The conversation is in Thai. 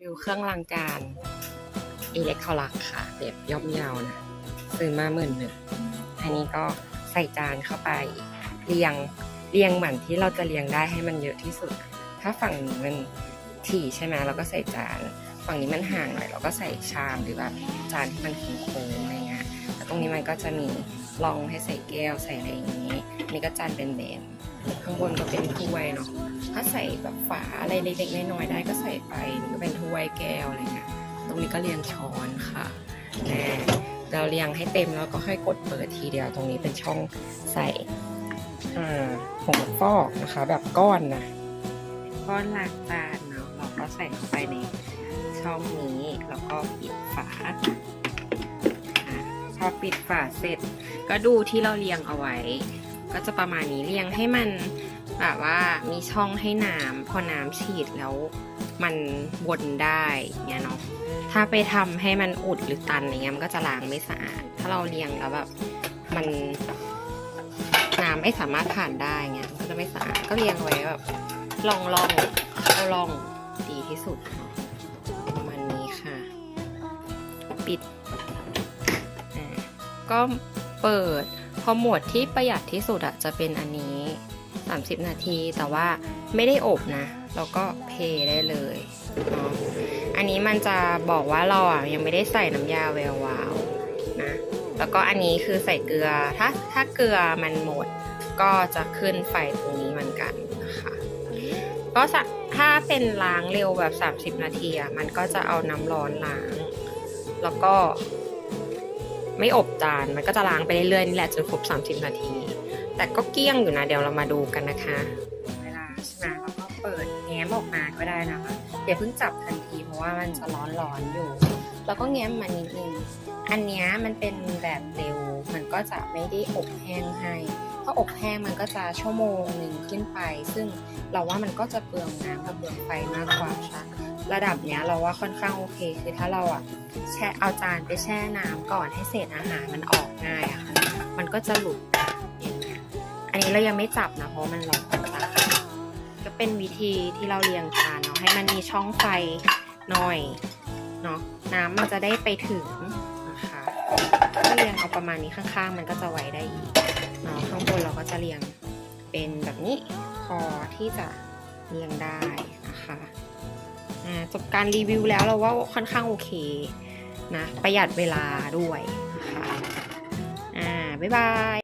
วิวเครื่องล้างจานอิเล็กทรลักค่ะแบบย่อมเยาวนะ ซื้อมาหมื่นหนึ่งอันนี้ก็ใส่จานเข้าไปเรียงเรียงเหมือนที่เราจะเรียงได้ให้มันเยอะที่สุด ถ้าฝั่งนี้มันถี่ใช่ไหมเราก็ใส่จาน ฝั่งนี้มันห่างหน่อยเราก็ใส่ชามหรือแบบจานที่มันโค้งๆอะไรเงี้ยแล้วตรงนี้มันก็จะมีรองให้ใส่แก้วใส่อะไรอย่างนี้ นี่ก็จานเป็นแบนๆข้างบนก็เป็นถ้วยเนาะถ้าใส่แบบฝาอะไรเล็กๆน้อยๆได้ก็ใส่ไปนี่ก็เป็นถ้วยแก้วอะไรเงี้ยตรงนี้ก็เรียงช้อนค่ะแหมเราเรียงให้เต็มแล้วก็ค่อยกดเปิดทีเดียวตรงนี้เป็นช่องใส่อ่าผงฟอกนะคะ แบบก้อนนะก้อนล้างจานเนาะเราก็ใส่เข้าไปในช่องนี้แล้วก็ปิดฝาพอปิดฝาเสร็จ ก็ดูที่เราเรียงเอาไว้ ก็จะประมาณนี้เรียงให้มันแบบว่ามีช่องให้น้ำพอน้ำฉีดแล้วมันวนได้เงี้ยเนาะถ้าไปทำให้มันอุดหรือตันอย่างเงี้ยมันก็จะล้างไม่สะอาด ถ้าเราเรียงแล้วแบบมันน้ำไม่สามารถผ่านได้เงี้ยมันก็จะไม่สะอาดก็เรียงไว้แบบลองลองเอาลองดีที่สุดประมาณนี้ค่ะ ปิดก็เปิด พอหมวดที่ประหยัดที่สุดอะจะเป็นอันนี้ 30 นาทีแต่ว่าไม่ได้อบนะ แล้วก็เพย์ได้เลยเนาะอันนี้มันจะบอกว่าเราอะยังไม่ได้ใส่น้ำยาแวววาวนะแล้วก็อันนี้คือใส่เกลือถ้าถ้าเกลือมันหมดก็จะขึ้นไฟตรงนี้เหมือนกันนะคะก็ถ้าเป็นล้างเร็วแบบ 30 นาทีอะมันก็จะเอาน้ำร้อนล้าง แล้วก็ ไม่อบจานมันก็จะล้างไปเรื่อยๆนี่แหละจนครบ 30 นาที แต่ก็เกี้ยงอยู่นะเดี๋ยวเรามาดูกันนะคะเวลาใช่ไหมเราก็เปิดแง้มออกมาก็ได้นะคะอย่าเพิ่งจับทันทีเพราะว่ามันจะร้อนๆอยู่ แล้วก็แง้มมานิดนึงอันนี้มันเป็นแบบเร็วมันก็จะไม่ได้อบแห้งให้ถ้าอบแห้งมันก็จะชั่วโมงหนึ่งขึ้นไป ซึ่งเราว่ามันก็จะเปลืองน้ำกับเปลืองไฟมากกว่าใช่ ระดับเนี้ยเราว่าค่อนข้างโอเค คือถ้าเราอะแช่เอาจานไปแช่น้ำก่อนให้เศษอาหารมันออกง่ายอะค่ะ มันก็จะหลุดอย่างเงี้ยอันนี้เรายังไม่จับนะเพราะมันร้อนจ้ะก็เป็นวิธีที่เราเรียงจานเนาะให้มันมีช่องไฟหน่อยเนาะน้ำมันจะได้ไปถึงนะคะก็เรียงเอาประมาณนี้ข้างๆ มันก็จะไว้ได้อีกเนาะข้างบนเราก็จะเรียงเป็นแบบนี้พอที่จะเรียงได้นะคะ จบการรีวิวแล้วเราว่าค่อนข้างโอเคนะประหยัดเวลาด้วยนะคะอ่า บ๊ายบาย